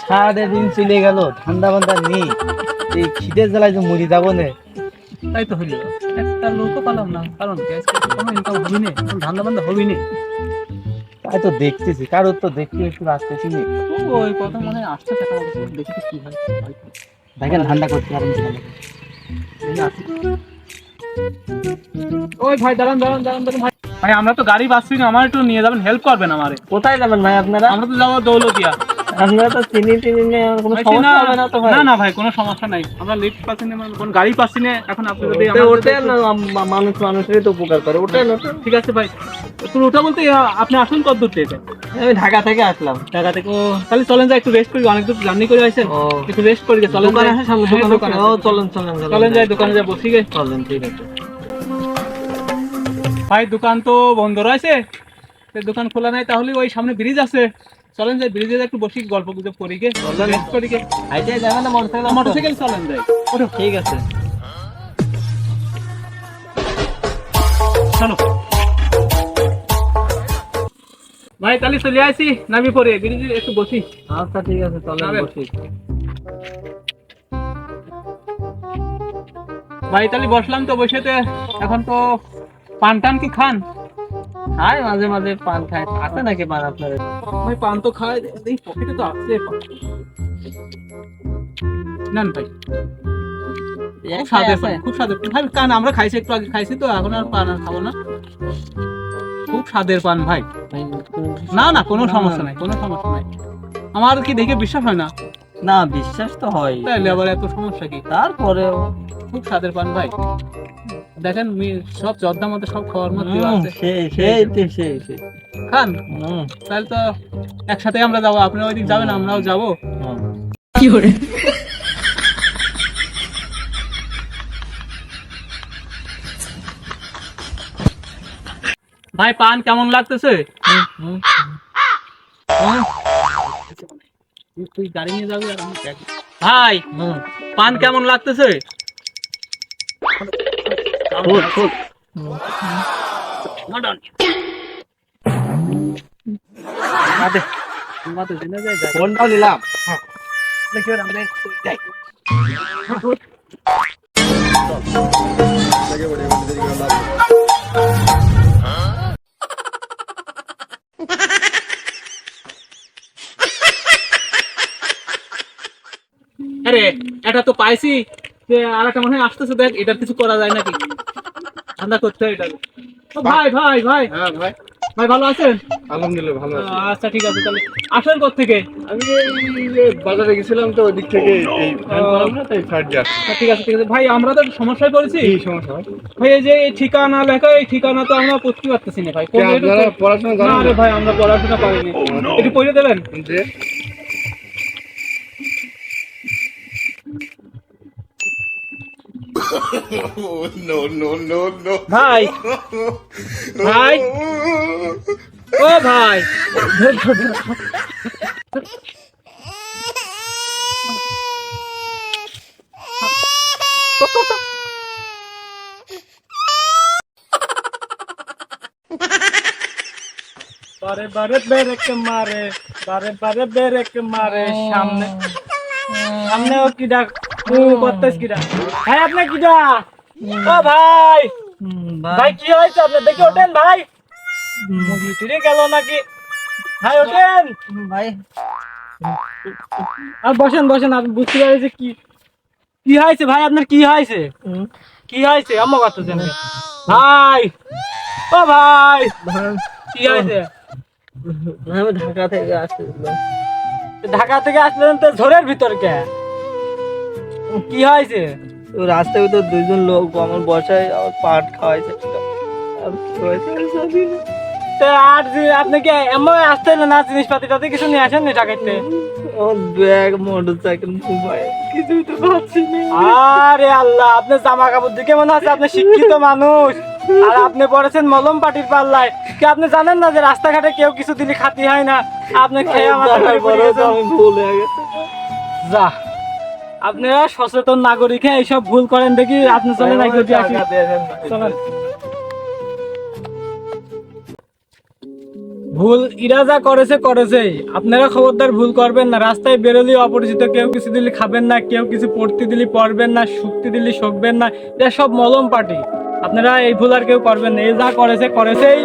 সারাটা দিন চলে গেল ঠান্ডা বান্দা নেই। এই খিদের জ্বালায় যে মরি যাব না। তাই তো হইল। একটা লোকও পালাম না কারণ গ্যাস কোনো ইনকাম হবি না কোনো ধান্দা বান্দা হবি না। তাই তো দেখতেছি কারোর তো দেখতে একটু আসতেছি না। ওই কথা মনে আসছে টাকা দেখি কি হয়। দেখেন ঠান্ডা করতে পারেন ওই ভাই দাঁড়ান দাঁড়ান দাঁড়ান দাঁড়ান ভাই। ভাই আমরা তো গাড়ি পাচ্ছি না আমার একটু নিয়ে যাবেন হেল্প করবেন আমারে। কোথায় যাবেন ভাই আপনারা? আমরা তো যাব দৌলতিয়া। আপনারা তো চিনি টিনি নিয়ে কোনো সমস্যা হবে না তো ভাই? না না ভাই কোনো সমস্যা নাই। আমরা লিফট পাচ্ছি না মানে কোনো গাড়ি পাচ্ছি না এখন আপনি যদি মানুষ মানুষেরই তো উপকার করে। না ঠিক আছে ভাই। ওটা বলতে আপনি আসুন কত দূর থেকে? আমি ঢাকা থেকে আসলাম। ঢাকা থেকে তাহলে চলেন যাই একটু রেস্ট করি অনেক দূর জার্নি করে আসেন একটু রেস্ট করি চলেন দোকান। সামনে দোকান চলেন চলেন চলেন যাই দোকানে যাই বসি গে চলেন ঠিক আছে। ভাই দোকান তো বন্ধ রয়েছে। দোকান খোলা নাই তাহলে ওই সামনে ব্রিজ আছে। চলেন যাই ব্রিজে একটু বসি গল্প গুজব করি গে করি গে আইতে যাবেন না মোটরসাইকেল মোটরসাইকেল চলেন যাই। ওঠো ঠিক আছে। চলো। ভাই তাহলে চলে আসি নামি পরে ব্রিজে একটু বসি। আচ্ছা ঠিক আছে চলেন? বসি। ভাই তাহলে বসলাম তো বসেতে এখন তো পান টান কি খান? খাই মাঝে মাঝে পান আছে নাকি পান ভাই পান তো খাই এই পকেটে তো আছে নেন ভাই। খুব স্বাদের পান খুব স্বাদের ভাই কান আমরা খাইছি একটু আগে খাইছি তো এখন আর পান আর খাব না। খুব স্বাদের পান ভাই। না না কোনো সমস্যা নাই কোনো সমস্যা নাই। আমার কি দেখে বিশ্বাস হয় না? না বিশ্বাস তো হয়। তাইলে আবার এত সমস্যা কি? তারপরেও খুব স্বাদের পান ভাই। দেখেন সব জর্দা মধ্যে সব খাওয়ার মধ্যে আছে। সেই সেই তো, সেই সেই। খান তাহলে তো একসাথে আমরা যাব আপনি ওইদিক যাবেন আমরাও যাব। হুম। ভাই পান কেমন লাগতেছে? তুই গাড়ি নিয়ে যাবি আর আমি ভাই পান কেমন লাগতেছে? আরে, এটা তো পাইছি। আর একটা মনে হয় আসতেছে, দেখ, এটার কিছু করা যায় নাকি? ঠান্ডা করতে হয় এটা। ও ভাই ভাই ভাই। হ্যাঁ ভাই। ভাই ভালো আছেন? আলহামদুলিল্লাহ ভালো আছি। আচ্ছা ঠিক আছে তাহলে আসেন কোথা থেকে আমি এই বাজারে গেছিলাম তো ওই দিক থেকে এই তাই ফ্যাট যাচ্ছে ঠিক আছে ঠিক আছে। ভাই আমরা তো সমস্যায় পড়েছি। কি সমস্যা ভাই? এই যে এই ঠিকানা লেখা এই ঠিকানা তো আমরা পড়তে পারতেছি না ভাই। কে আপনারা পড়াশোনা না জানেন রে ভাই আমরা পড়াশোনা পারিনি একটু পড়ে দেবেন? যে ভাই। ভাই। ও ভাই। বারে বারে বেরেক মারে, বারে বারে বেরেক মারে, সামনে সামনে ও কিডা ও ভাই আপনি কিডা ও ভাই। কি হয়েছে? আপনার দেখে ওঠেন ভাই। গেল নাকি? ভাই ওঠেন। ভাই। আর বসেন বসেন আপনি বুঝতে পারছি কি কি হয়েছে? ভাই আপনার কি হয়েছে? কি হয়েছে? আম্মা করতেছেন ভাই। ও ভাই। কি হয়েছে? আমি ঢাকা থেকে আসছিলাম ঢাকা থেকে আসলেন তো ঝড়ের ভিতর কে? কি হয়েছে? রাস্তায় তো দুইজন লোক আমার বসায় আমার পাট খাওয়াইছে। তো আর আপনি কি এমন আসতে না জিনিসপাতি টাতে কিছু নিয়ে আসেন নি ঢাকাইতে আমার ব্যাগ মোটর সাইকেল মোবাইল কিছুই তো পাচ্ছি আরে আল্লাহ আপনার জামা কাপড় দিকে মনে হচ্ছে আপনি শিক্ষিত মানুষ। আর আপনি পড়েছেন মলম পাটির পাল্লায়। কি আপনি জানেন না যে রাস্তাঘাটে কেউ কিছু দিলে খাতি হয় না? আপনি খেয়ে আমার ভুল হয়ে গেছে। যা। আপনারা সচেতন নাগরিক এইসব ভুল করেন দেখি আপনি। চলেন ভুল ইরা যা করেছে, করেছেই। আপনারা খবরদার ভুল করবেন না। রাস্তায় বেরোলে অপরিচিত, কেউ কিছু দিলে খাবেন না, কেউ কিছু পড়তে দিলে পড়বেন না, শুক্তি দিলে শোকবেন না। এটা সব মলম পার্টি আপনারা এই ভুল আর কেউ করবেন না। এ যা করেছে, করেছেই।